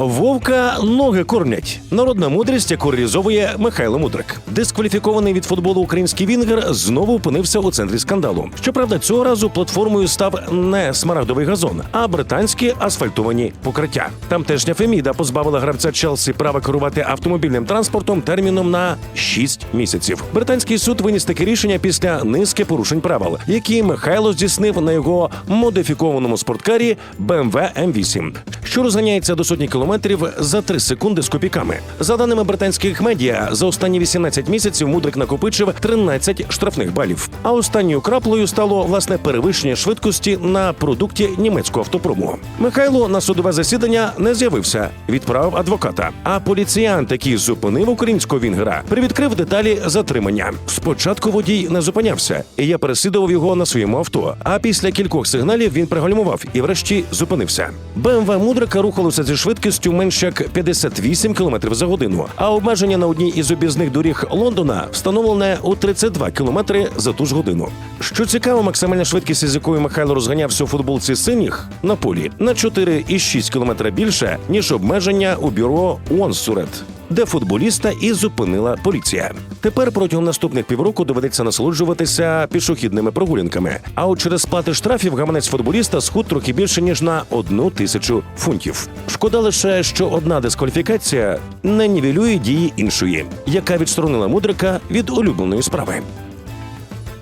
Вовка ноги кормлять. Народна мудрість, яку реалізовує Михайло Мудрик. Дискваліфікований від футболу український вінгер знову опинився у центрі скандалу. Щоправда, цього разу платформою став не смарагдовий газон, а британські асфальтовані покриття. Тамтешня Феміда позбавила гравця Челсі права керувати автомобільним транспортом терміном на 6 місяців. Британський суд виніс таке рішення після низки порушень правил, які Михайло здійснив на його модифікованому спорткарі BMW M8, що розганяється до сотні кілометрів за 3 секунди з копійками. За даними британських медіа, за останні 18 місяців Мудрик накопичив 13 штрафних балів. А останньою краплею стало власне перевищення швидкості на продукті німецького автопрому. Михайло на судове засідання не з'явився, відправив адвоката. А поліціянт, який зупинив українського вінгера, привідкрив деталі затримання. Спочатку водій не зупинявся, і я переслідував його на своєму авто. А після кількох сигналів він пригальмував і, врешті, зупинився. БМВ Мудрика рухалося зі швидкістю менш як 58 км за годину, а обмеження на одній із об'їзних доріг Лондона встановлене у 32 км за ту ж годину. Що цікаво, максимальна швидкість, з якою Михайло розганявся у футболці синіх на полі на 4,6 км більше ніж обмеження у бюро Уонсурет де футболіста і зупинила поліція. Тепер протягом наступних півроку доведеться насолоджуватися пішохідними прогулянками. А от через сплати штрафів гаманець футболіста схуд трохи більше ніж на одну тисячу фунтів. Шкода лише, що одна дискваліфікація не нівелює дії іншої, яка відсторонила мудрика від улюбленої справи.